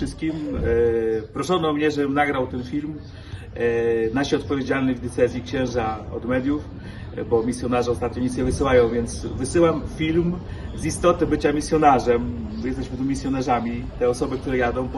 wszystkim. E, proszono mnie, żebym nagrał ten film. E, nasi odpowiedzialni w diecezji księża od mediów, e, bo misjonarze ostatnio nic nie wysyłają, więc wysyłam film z istoty bycia misjonarzem. My jesteśmy tu misjonarzami, te osoby, które jadą,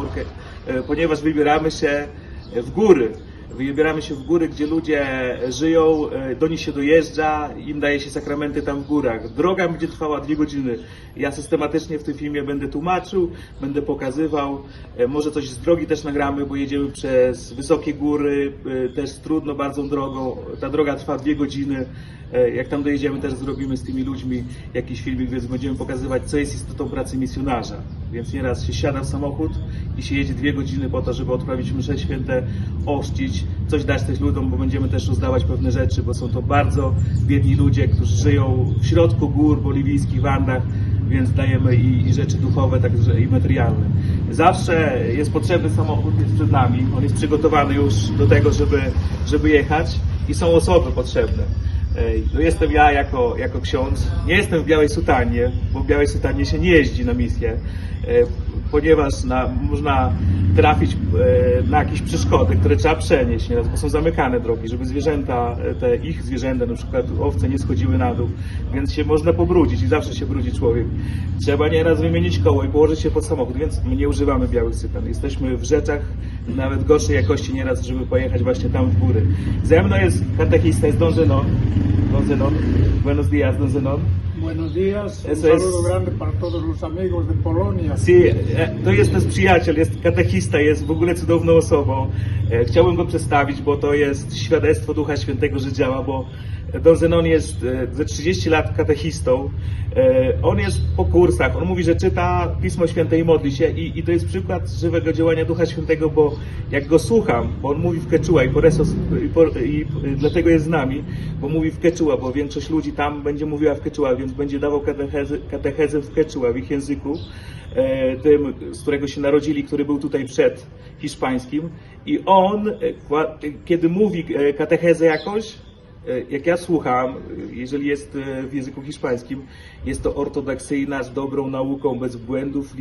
e, ponieważ wybieramy się w góry. Wybieramy się w góry, gdzie ludzie żyją, e, do nich się dojeżdża, im daje się sakramenty tam w górach. Droga będzie trwała dwie godziny. Ja systematycznie w tym filmie będę tłumaczył, będę pokazywał. E, Może coś z drogi też nagramy, bo jedziemy przez wysokie góry, e, też trudno bardzo drogą. Ta droga trwa dwie godziny. E, Jak tam dojedziemy, też zrobimy z tymi ludźmi jakiś filmik, więc będziemy pokazywać, co jest istotą pracy misjonarza. Więc nieraz się siada w samochód i się jedzie dwie godziny po to, żeby odprawić msze święte, oszcić, coś dać też ludziom, bo będziemy też rozdawać pewne rzeczy, bo są to bardzo biedni ludzie, którzy żyją w środku gór boliwijskich, w Andach, więc dajemy i, i rzeczy duchowe, także i materialne. Zawsze jest potrzebny samochód, jest przed nami, on jest przygotowany już do tego, żeby, żeby jechać i są osoby potrzebne. No jestem ja jako, jako ksiądz. Nie jestem w białej sutannie, bo w białej sutannie się nie jeździ na misję, ponieważ na, można trafić e, na jakieś przeszkody, które trzeba przenieść nieraz, bo są zamykane drogi, żeby zwierzęta, e, te ich zwierzęta, na przykład owce nie schodziły na dół, więc się można pobrudzić i zawsze się brudzi człowiek. Trzeba nieraz wymienić koło i położyć się pod samochód, więc my nie używamy białych sytan. Jesteśmy w rzeczach nawet gorszej jakości nieraz, żeby pojechać właśnie tam w góry. Ze mną jest katechista, jest Don Zenon. Don Zenon. Buenos días, Don Zenon. Buenos días, Eso un es- saludo grande para todos los amigos de Polonia. Si, e, to jest nasz przyjaciel, jest katechista, jest w ogóle cudowną osobą. E, Chciałbym go przedstawić, bo to jest świadectwo Ducha Świętego, że działa, bo Don Zenon jest e, ze 30 lat katechistą. E, On jest po kursach, on mówi, że czyta Pismo Święte i modli się i, i to jest przykład żywego działania Ducha Świętego, bo jak go słucham, bo on mówi w quechua i por eso, i, por, i dlatego jest z nami, bo mówi w quechua, bo większość ludzi tam będzie mówiła w quechua, więc będzie dawał katechezę, katechezę w quechua, w ich języku e, tym, z którego się narodzili, który był tutaj przed hiszpańskim. I on, e, e, kiedy mówi katechezę jakoś, jak ja słucham, jeżeli jest w języku hiszpańskim, jest to ortodoksyjna, z dobrą nauką, bez błędów,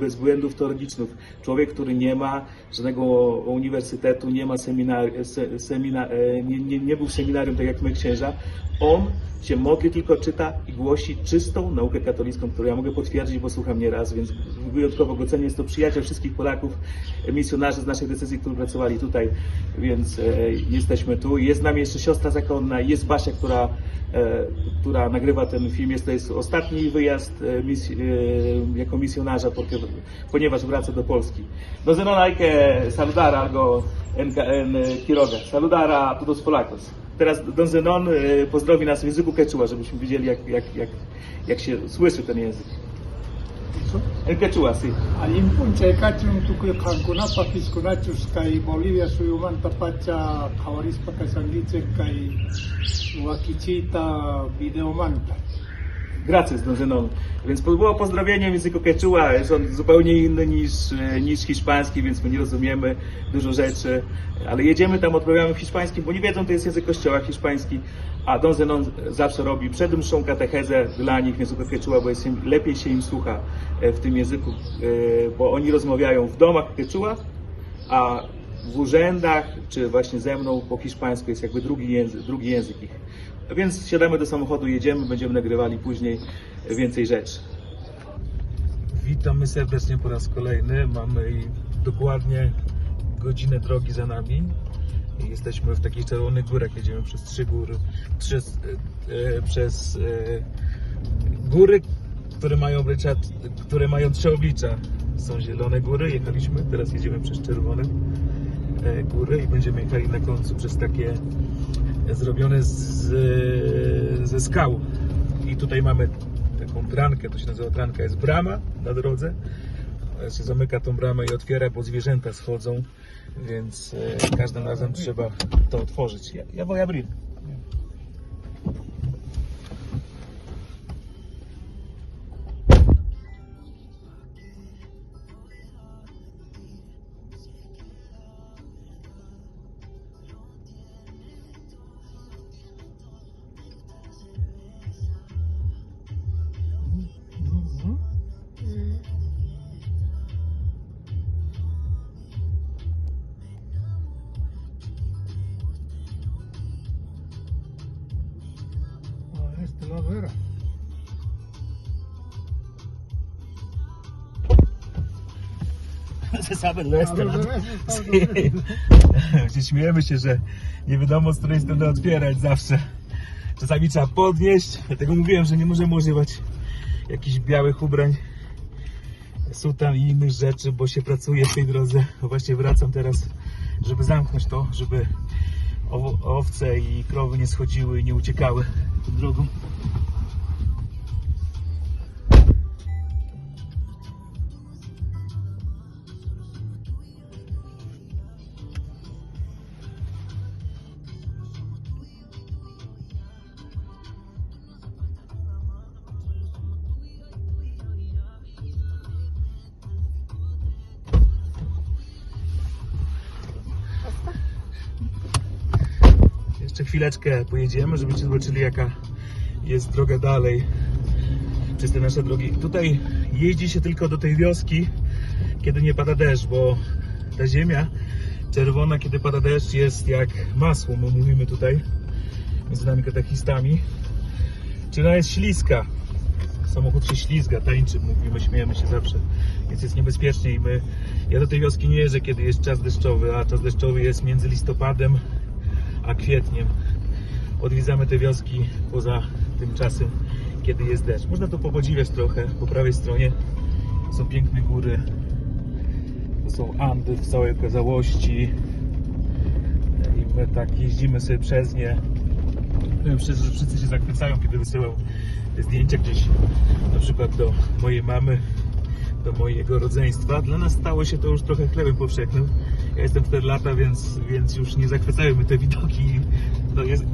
bez błędów teologicznych. Człowiek, który nie ma żadnego uniwersytetu, nie ma seminar, se, semina, nie, nie, nie był seminarium, tak jak my księża, on się modli, tylko czyta i głosi czystą naukę katolicką, którą ja mogę potwierdzić, bo słucham nieraz, więc wyjątkowo go cenię. Jest to przyjaciel wszystkich Polaków, misjonarzy z naszej decyzji, którzy pracowali tutaj, więc e, jesteśmy tu. Jest z nami jeszcze siostra zakonna, jest Basia, która, e, która nagrywa ten film. Jest to jest ostatni wyjazd e, mis, e, jako misjonarza, ponieważ wraca do Polski. No Zenon hay que saludar algo en, en Quiroga. Saludar todos. Teraz Don Zenon e, pozdrowi nas w języku quechua, żebyśmy wiedzieli, jak, jak, jak, jak się słyszy ten język. En quechua, sí. Alimpun cekacum tukuy kangkuna papiskunachus kai Bolivia suyuman tapacha kawarispa kai sangice kai wakichita videomanta. Gracias, Don Zenon. Więc było pozdrowienie w języku quechua, jest on zupełnie inny niż, e, niż hiszpański, więc my nie rozumiemy dużo rzeczy, ale jedziemy tam, odprawiamy w hiszpańskim, bo nie wiedzą, to jest język kościoła hiszpański, a Don Zenon zawsze robi przed mszą katechezę dla nich w języku quechua, bo jest im, lepiej się im słucha e, w tym języku, e, bo oni rozmawiają w domach quechua, a w urzędach, czy właśnie ze mną po hiszpańsku jest jakby drugi język, drugi język ich. Więc siadamy do samochodu, jedziemy, będziemy nagrywali później więcej rzeczy. Witamy serdecznie po raz kolejny. Mamy dokładnie godzinę drogi za nami. Jesteśmy w takich czerwonych górach, jedziemy przez trzy góry, przez, e, przez e, góry, które mają, ryczat, które mają trzy oblicza. Są zielone góry, jechaliśmy, teraz jedziemy przez czerwone e, góry i będziemy jechali na końcu przez takie zrobione z, ze skał. I tutaj mamy taką trankę, to się nazywa tranka, jest brama na drodze. Się zamyka tą bramę i otwiera, bo zwierzęta schodzą, więc e, każdym razem trzeba to otworzyć. Ja, ja voy. Se sabe lo A este, los ¿no? demás está Sí. Śmiejemy się, że nie wiadomo z której strony otwierać zawsze. Czasami trzeba podnieść, dlatego mówiłem, że nie możemy używać jakichś białych ubrań, sutan i innych rzeczy, bo się pracuje w tej drodze. Bo Właśnie wracam teraz, żeby zamknąć to, żeby owce i krowy nie schodziły i nie uciekały drogą. Jeszcze chwileczkę pojedziemy, żebyście zobaczyli jaka jest droga dalej przez te nasze drogi. Tutaj jeździ się tylko do tej wioski, kiedy nie pada deszcz, bo ta ziemia czerwona, kiedy pada deszcz jest jak masło, my mówimy tutaj między nami katechistami. Czyli ona jest śliska. Samochód się ślizga, tańczy, mówimy, śmiejemy się zawsze, więc jest niebezpiecznie i my, ja do tej wioski nie jeżdżę, kiedy jest czas deszczowy, a czas deszczowy jest między listopadem a kwietniem. Odwiedzamy te wioski poza tym czasem, kiedy jest deszcz. Można to popodziwiać trochę. Po prawej stronie są piękne góry. To są Andy w całej okazałości. I my tak jeździmy sobie przez nie. Powiem że wszyscy się zachwycają, kiedy wysyłam zdjęcia gdzieś, na przykład do mojej mamy, do mojego rodzeństwa. Dla nas stało się to już trochę chlebem powszechnym. Ja jestem 4 lata, więc, więc już nie zachwycają mnie te widoki. No jest,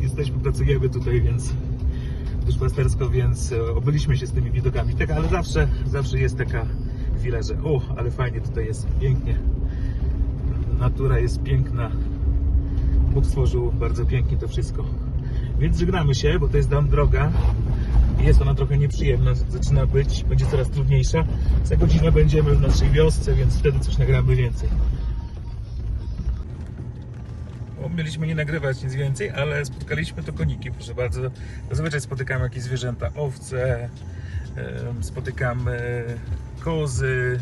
jesteśmy, pracujemy tutaj, więc duszpastersko, więc e, obyliśmy się z tymi widokami. Tak, ale zawsze, zawsze jest taka chwila, że o, ale fajnie tutaj jest, pięknie. Natura jest piękna. Bóg stworzył bardzo pięknie to wszystko. Więc żegnamy się, bo to jest dam droga. Jest ona trochę nieprzyjemna, zaczyna być, będzie coraz trudniejsza. Za godzinę będziemy w naszej wiosce, więc wtedy coś nagramy więcej. Mieliśmy nie nagrywać nic więcej, ale spotkaliśmy to koniki, proszę bardzo. Zazwyczaj spotykamy jakieś zwierzęta, owce, spotykamy kozy,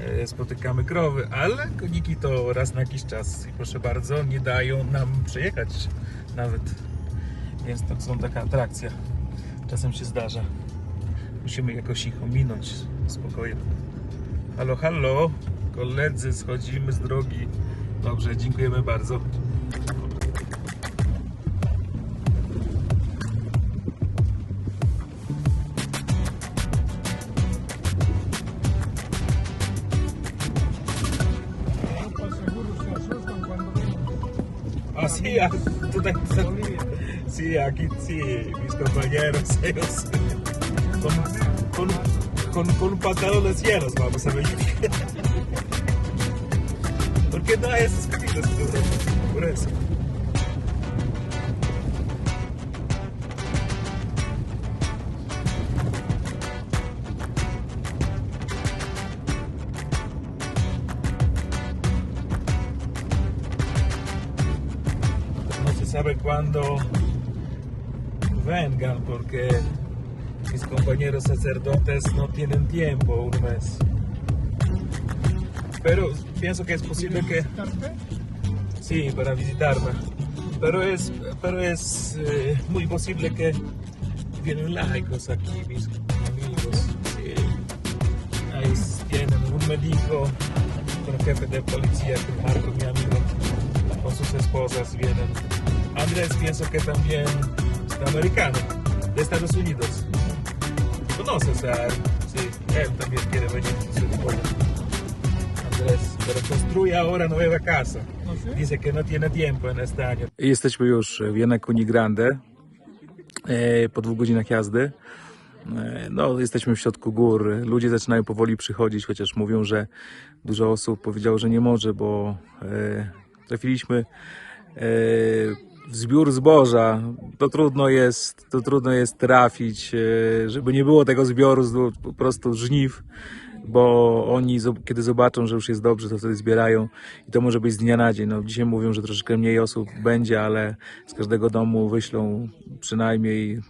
e, spotykamy krowy, ale koniki to raz na jakiś czas i proszę bardzo, nie dają nam przejechać nawet. Więc to są taka atrakcja. Czasem się zdarza. Musimy jakoś ich ominąć spokojnie. Halo, halo, koledzy, schodzimy z drogi. Dobrze, dziękujemy bardzo. Bolivia. Sí, aquí sí, mis compañeros, ellos con, con, con, con un pasado de cielos vamos a ver. ¿Por qué no hay esos caminos por, por eso? Cuándo vengan porque mis compañeros sacerdotes no tienen tiempo un mes. Pero pienso que es posible que sí para visitarme. Pero es pero es eh, muy posible que vienen laicos aquí mis amigos. Sí. Ahí tienen un médico, un jefe de policía que Marco mi amigo con sus esposas vienen. Andrés pienso que también americano, de Estados Unidos. Conoces a él, sí, él también quiere venir esposa. Andrés, pero construye ahora nueva casa. Sé. Dice que no tiene tiempo en este año. Jesteśmy już w Jeneku Grande e, po dwóch godzinach jazdy. E, No, jesteśmy w środku gór. Ludzie zaczynają powoli przychodzić, chociaż mówią, że dużo osób powiedziało, że nie może, bo e, trafiliśmy e, w zbiór zboża. To trudno jest, to trudno jest trafić, e, żeby nie było tego zbioru, po prostu żniw. bo oni kiedy zobaczą, że już jest dobrze, to wtedy zbierają i to może być z dnia na dzień. No, dzisiaj mówią, że troszeczkę mniej osób będzie, ale z każdego domu wyślą przynajmniej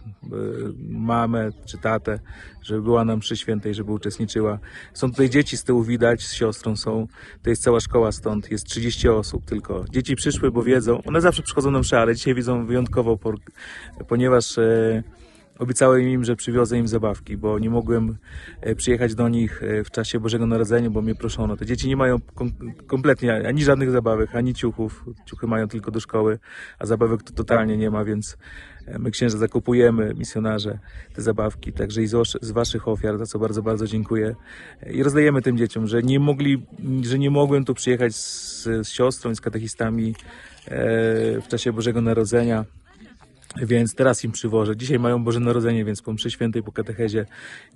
mamę czy tatę, żeby była nam przy świętej, żeby uczestniczyła. Są tutaj dzieci z tyłu widać, z siostrą są. To jest cała szkoła stąd, jest 30 osób tylko. Dzieci przyszły, bo wiedzą, one zawsze przychodzą na msze, ale dzisiaj widzą wyjątkowo, ponieważ e, Obiecałem im, że przywiozę im zabawki, bo nie mogłem e, przyjechać do nich e, w czasie Bożego Narodzenia, bo mnie proszono. Te dzieci nie mają kom kompletnie ani żadnych zabawek, ani ciuchów. Ciuchy mają tylko do szkoły, a zabawek to totalnie nie ma, więc my księża zakupujemy, misjonarze, te zabawki, także i z, wasz- z waszych ofiar, za co bardzo, bardzo dziękuję. E, I rozdajemy tym dzieciom, że nie mogli, że nie mogłem tu przyjechać z, z siostrą i z katechistami e, w czasie Bożego Narodzenia. Więc teraz im przywożę. Dzisiaj mają Boże Narodzenie, więc po mszy świętej, po katechezie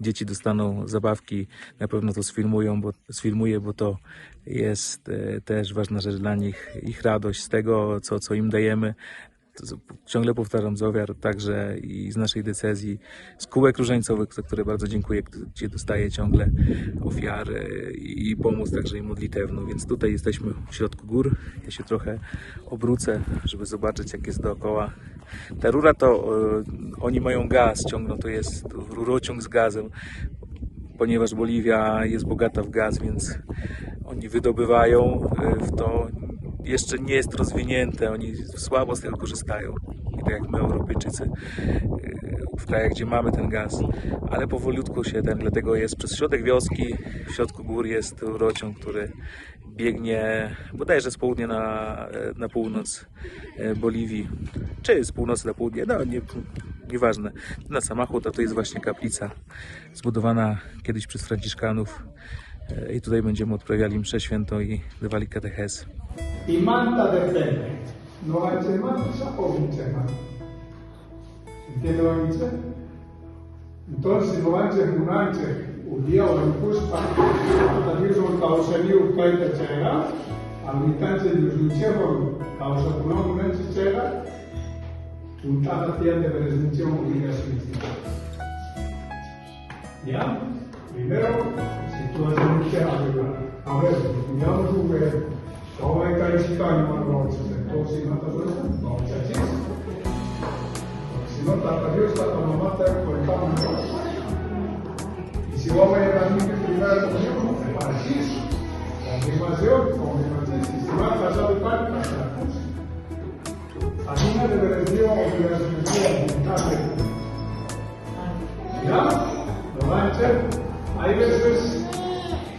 dzieci dostaną zabawki. Na pewno to sfilmują, bo, sfilmuję, bo to jest e, też ważna rzecz dla nich. Ich radość z tego, co, co im dajemy. Ciągle powtarzam z ofiar, także i z naszej decyzji, z kółek różańcowych, za które bardzo dziękuję, gdzie dostaję ciągle ofiary i, i pomoc także i modlitewną. Więc tutaj jesteśmy w środku gór. Ja się trochę obrócę, żeby zobaczyć, jak jest dookoła. Ta rura to e, oni mają gaz, ciągną, to jest rurociąg z gazem, ponieważ Boliwia jest bogata w gaz, więc oni wydobywają e, w to. Jeszcze nie jest rozwinięte, oni słabo z tego korzystają. I tak jak my, Europejczycy, e, w krajach, gdzie mamy ten gaz, ale powolutku się ten, dlatego jest przez środek wioski, w środku gór jest rurociąg, który biegnie bodajże z południa na, e, na północ e, Boliwii, czy z północy na południe, no nie, nieważne. Na Samachut, a to jest właśnie kaplica zbudowana kiedyś przez Franciszkanów i tutaj będziemy odprawiali mszę świętą i dawali katechez. Y manta depende. No hace mancha o vinche ¿Entiende lo que dice? Entonces, no hace un anche, un día o en puspa, hasta que son causa ni un kai de chera, al mitance de un vinchevo, causa una un anche chera, un tata tiene de presunción obligación. ¿Ya? Primero, güvenlikle alakalı. Ama yalnız ve davayla çıkarmak olsun. Dolayısıyla da olacağız. Si no trata Dios, conectamos. Y si a mí que me Y si a el pan, pasar. Alguna reverencia o reverencia, ¿Ya? ¿Lo? Hay veces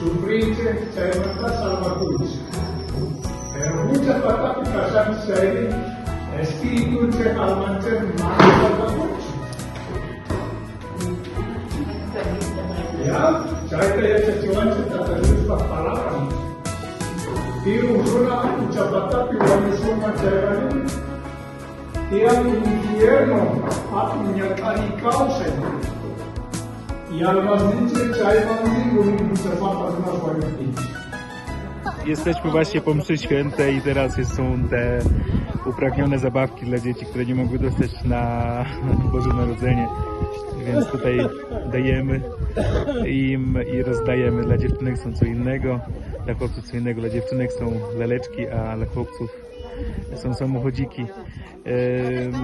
Suprice saya mata sama kuis. Pero muchas patatas pasan saya espíritu se almance más sama kuis. Ya, saya kaya sesuatu tata lupa palabra. Tiru una chapata piwani suma cerani. Tiang infierno, apunya kali kau senyum. Almas nicze cairan ni guni ucapata na swoim picie. Jesteśmy właśnie po mszy świętej i teraz są te upragnione zabawki dla dzieci, które nie mogły dostać na Boże Narodzenie. Więc tutaj dajemy im i rozdajemy. Dla dziewczynek są co innego, dla chłopców co innego. Dla dziewczynek są laleczki, a dla chłopców są samochodziki.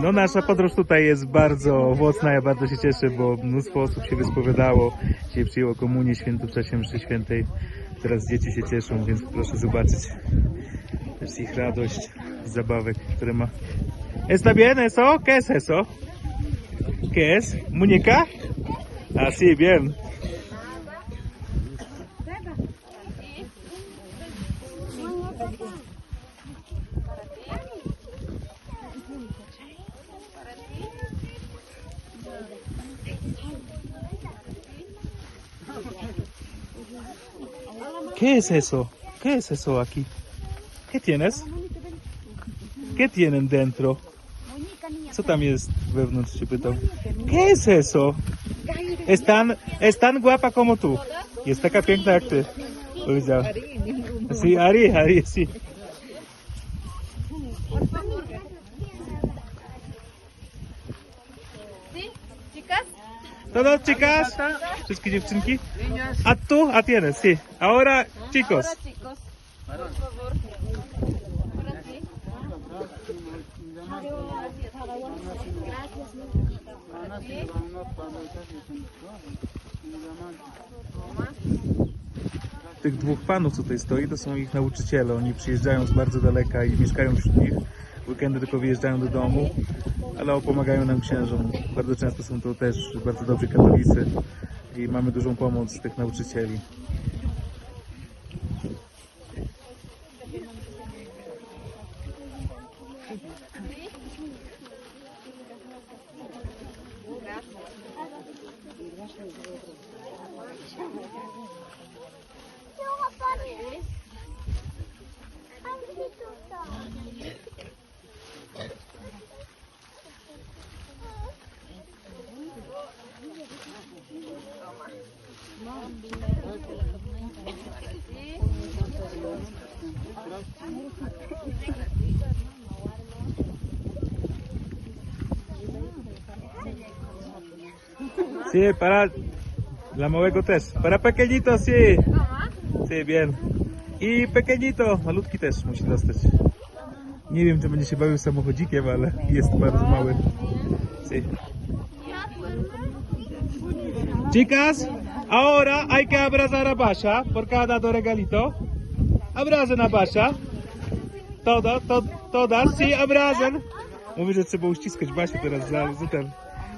No nasza podróż tutaj jest bardzo owocna, ja bardzo się cieszę, bo mnóstwo osób się wyspowiadało. Dzisiaj przyjęło komunię świętą w czasie mszy świętej. Teraz dzieci się cieszą, więc proszę zobaczyć też ich radość z zabawek, które ma. ¿Está bien eso? ¿Qué es eso? ¿Qué es? ¿Muñeca? Ah, sí, bien. ¿Qué es eso? ¿Qué es eso aquí? ¿Qué tienes? ¿Qué tienen dentro? Co tam jest. ¿Qué es eso? Es tan, es tan guapa como tú. Jest taka piękna. Powiedziała. Sí, Ari, Ari. ¿Sí? ¿Todo, chicas? Wszystkie dziewczynki? A tú, a tienes, sí. Ahora, chicos. Tych dwóch panów, tutaj stoi, to są ich nauczyciele. Oni przyjeżdżają z bardzo daleka i mieszkają wśród nich. Weekendy tylko wyjeżdżają do domu, ale pomagają nam księżom. Bardzo często są to też bardzo dobrzy katolicy i mamy dużą pomoc tych nauczycieli. Sí, para la małego też. Para pequeñito, sí. Sí, bien. I pequeñito, malutki też musi dostać. Nie wiem, czy będzie się bawił samochodzikiem, ale jest bardzo mały. Sí. Chicas, ahora hay que abrazar a Basha porque ha dado regalito. Abracen a Basha. Todo, to, todas, sí, abracen. Mówi, że trzeba uściskać Basię teraz za, za ten.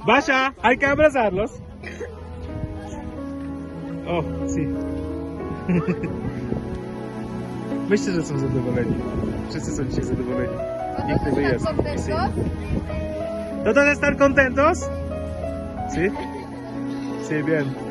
Basia, hay que abrazarlos. O, sí. Myślę, że są zadowoleni. Wszyscy są dzisiaj zadowoleni. Piękny wyjazd. Sí. ¿Todos están contentos? Sí. Sí, bien.